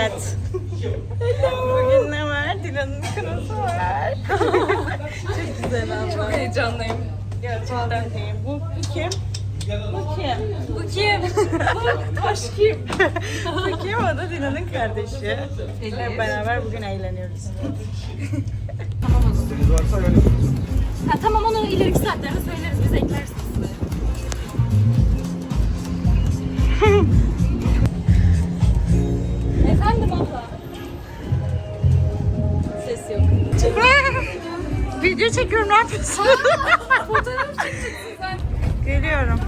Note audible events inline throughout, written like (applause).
Evet. Bugün ne var? Dilan'ın kınası var. (laughs) Çok güzel abla. Çok heyecanlıyım. Gerçekten değil. Bu, bu kim? Bu kim? Bu kim? Bu taş kim? bu kim? O da Dilan'ın kardeşi. Hep beraber bugün eğleniyoruz. (laughs) Geliyorum.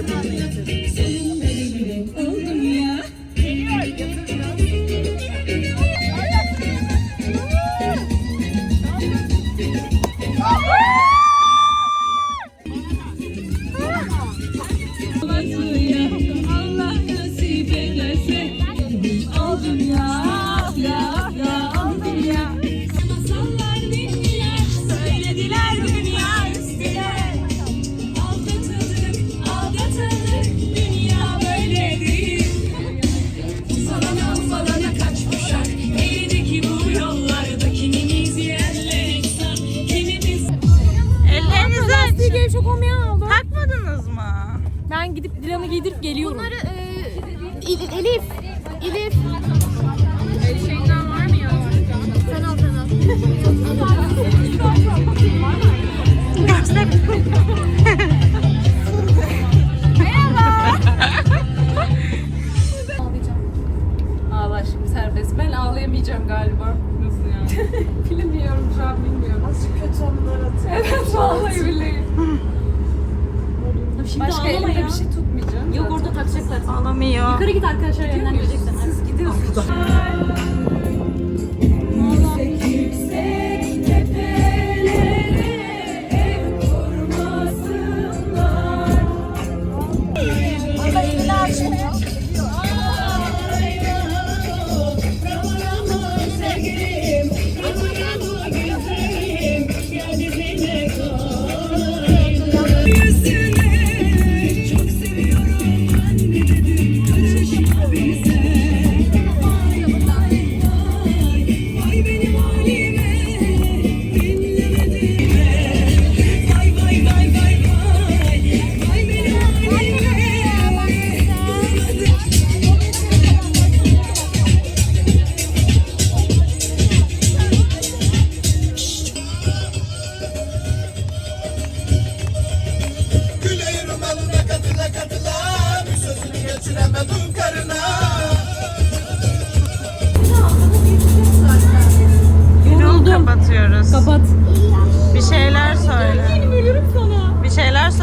Сумна yedirip geliyorum. Bunları e, Elif, Elif Ağlamıyor. Yukarı git arkadaşlar yönlendireceksin. Siz gidiyorsunuz.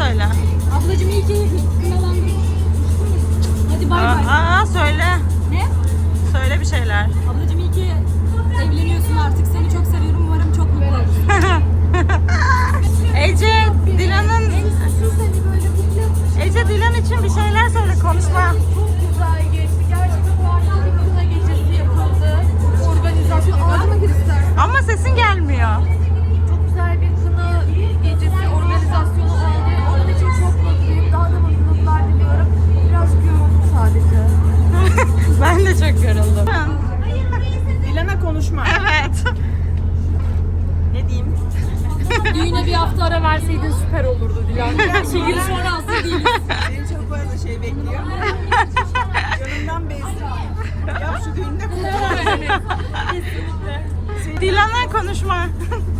söyle. Ablacım iyi ki kınalandın. Hadi bay bay. Aa, aa söyle. Ne? Söyle bir şeyler. Dilan'a konuşma.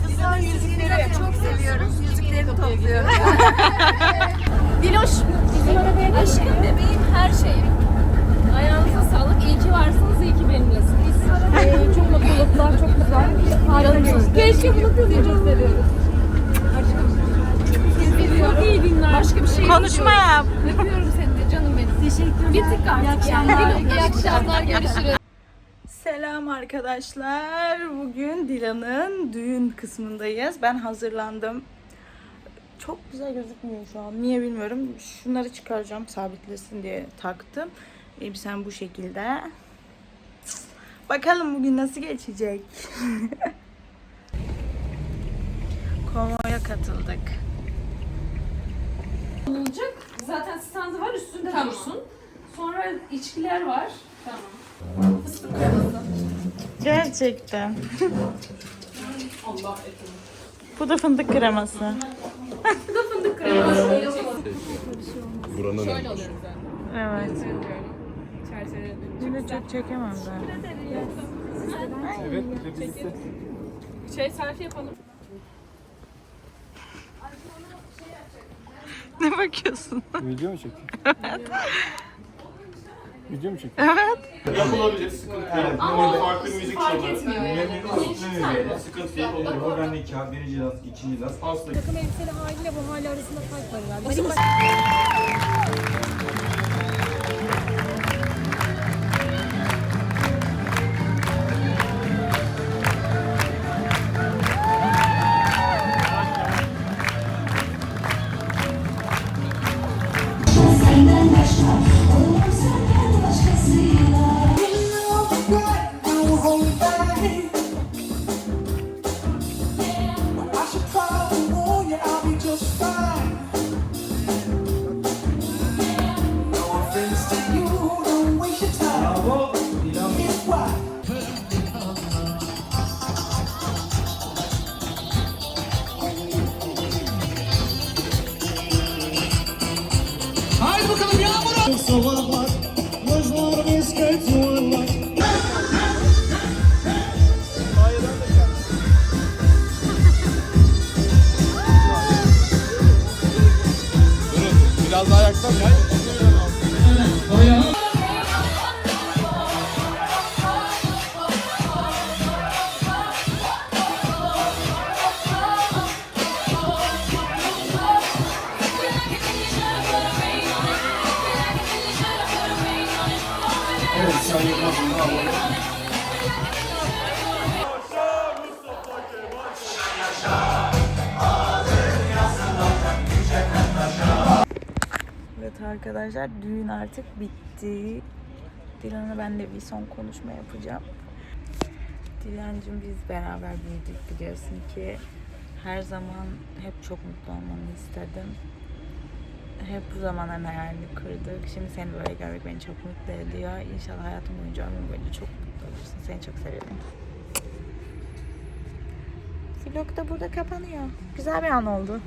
Dilan'ın yüzükleri. Çok seviyorum. Yüzüklerini topluyorum. (laughs) Diloş. Aşkım bebeğim her şeyim. Ayağınıza sağlık. İyi ki varsınız. iyi ki benimlesiniz. Ee, çok mutluluklar. Çok güzel. Harika. Keşke bunu kızı çok seviyoruz. Çok iyi günler. Başka bir şey Konuşma yap. Öpüyorum seni de canım benim. Teşekkürler. Bir tık artık. İyi akşamlar. İyi akşamlar. Görüşürüz. Arkadaşlar. Bugün Dilan'ın düğün kısmındayız. Ben hazırlandım. Çok güzel gözükmüyor şu an. Niye bilmiyorum. Şunları çıkaracağım sabitlesin diye taktım. Elbisem bu şekilde. Bakalım bugün nasıl geçecek. (laughs) Konvoya katıldık. Olacak. Zaten standı var üstünde dursun. Sonra içkiler var. Tamam. Fıstık kreması. Gerçekten. Bu da fındık kreması. Bu da fındık kreması. Buranın Şöyle en zaten. Evet. Yine çok çekemem ben. Şey selfie yapalım. Ne bakıyorsun? Video mu çekiyor? (laughs) Video mu çekiyor? Evet. Yapılabilir, sıkıntı değil. Ama farklı müzik fark çalar. etmiyor yani. Evet, Sıkıntı değil, olur. O ben nikah, birinci laf, ikinci laf. Asla Takım elbiseli haliyle bu hali arasında fark var herhalde. Benim Evet arkadaşlar düğün artık bitti. Dilan'a ben de bir son konuşma yapacağım. Dilancım biz beraber büyüdük biliyorsun ki her zaman hep çok mutlu olmanı istedim. Hep bu zamanların hayalini kırdık. Şimdi seni böyle görmek beni çok mutlu ediyor. İnşallah hayatım boyunca ömrüm boyunca çok mutlu olursun. Seni çok seviyorum. Vlog da burada kapanıyor. Güzel bir an oldu.